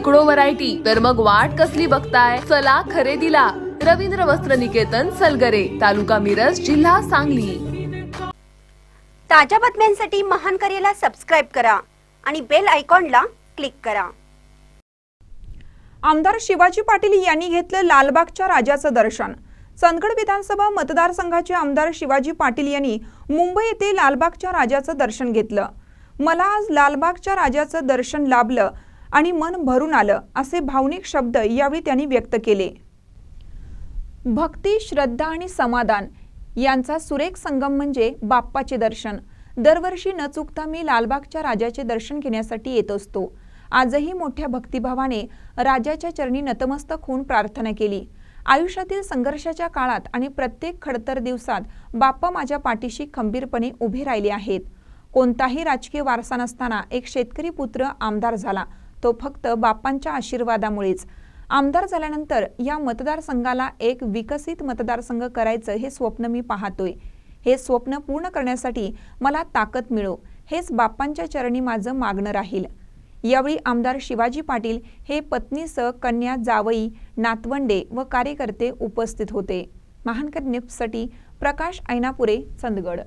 शेकडो व्हरायटी तर मग वाट कसली बघताय? चला खरेदीला. रवींद्र वस्त्र निकेतन सलगरे तालुका मिरज जिल्हा सांगली. ताज्या बातम्यांसाठी महान करेला सबस्क्राईब करा आणि बेल आयकॉनला क्लिक करा. आमदार शिवाजी पाटील यांनी घेतलं लालबागच्या राजाचं दर्शन. चंदगड विधानसभा मतदारसंघाचे आमदार शिवाजी पाटील यांनी मुंबई येथे लालबागच्या राजाचं दर्शन घेतलं. मला आज लालबागच्या राजाचं दर्शन लाभलं आणि मन भरून आलं असे भावनिक शब्द यावेळी त्यांनी व्यक्त केले. भक्ती श्रद्धा आणि समाधान यांचा सुरेख संगम म्हणजे बाप्पाचे दर्शन. दरवर्षी न चुकता मी लालबागच्या राजाचे दर्शन घेण्यासाठी येत असतो. आजही मोठ्या भक्तिभावाने राजाच्या चरणी नतमस्तक होऊन प्रार्थना केली. आयुष्यातील संघर्षाच्या काळात आणि प्रत्येक खडतर दिवसात बाप्पा माझ्या पाठीशी खंबीरपणे उभे राहिले आहेत. कोणताही राजकीय वारसा नसताना एक शेतकरी पुत्र आमदार झाला. तो फक्त बाप्पांच्या आशीर्वादामुळेच. आमदार झाल्यानंतर या मतदारसंघाला एक विकसित मतदारसंघ करायचं हे स्वप्न मी पाहतोय. हे स्वप्न पूर्ण करण्यासाठी मला ताकद मिळो हेच बाप्पांच्या चरणी माझं मागणं राहील. यावेळी आमदार शिवाजी पाटील हे पत्नीसह कन्या जावई नातवंडे व कार्यकर्ते उपस्थित होते. महानकर निफ्टसाठी प्रकाश ऐनापुरे चंदगड.